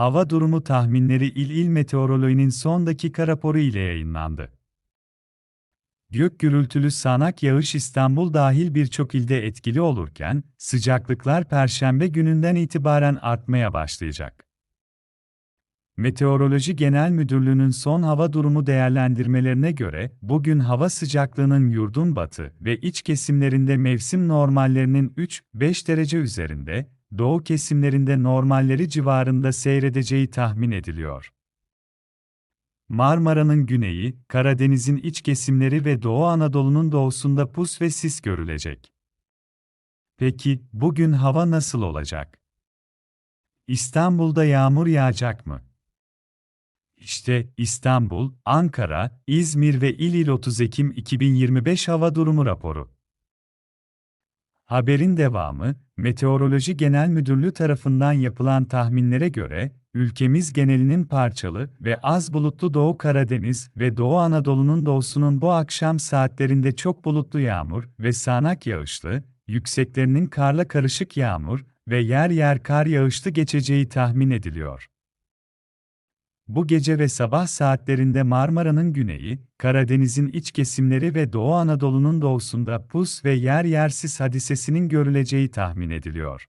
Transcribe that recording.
Hava durumu tahminleri İl İl Meteoroloji'nin son dakika raporu ile yayınlandı. Gök gürültülü sağanak yağış İstanbul dahil birçok ilde etkili olurken, sıcaklıklar Perşembe gününden itibaren artmaya başlayacak. Meteoroloji Genel Müdürlüğü'nün son hava durumu değerlendirmelerine göre, bugün hava sıcaklığının yurdun batı ve iç kesimlerinde mevsim normallerinin 3-5 derece üzerinde, doğu kesimlerinde normalleri civarında seyredeceği tahmin ediliyor. Marmara'nın güneyi, Karadeniz'in iç kesimleri ve Doğu Anadolu'nun doğusunda pus ve sis görülecek. Peki, bugün hava nasıl olacak? İstanbul'da yağmur yağacak mı? İşte İstanbul, Ankara, İzmir ve İl İl 30 Ekim 2025 hava durumu raporu. Haberin devamı, Meteoroloji Genel Müdürlüğü tarafından yapılan tahminlere göre, ülkemiz genelinin parçalı ve az bulutlu Doğu Karadeniz ve Doğu Anadolu'nun doğusunun bu akşam saatlerinde çok bulutlu yağmur ve sağanak yağışlı, yükseklerinin karla karışık yağmur ve yer yer kar yağışlı geçeceği tahmin ediliyor. Bu gece ve sabah saatlerinde Marmara'nın güneyi, Karadeniz'in iç kesimleri ve Doğu Anadolu'nun doğusunda pus ve yer yer sis hadisesinin görüleceği tahmin ediliyor.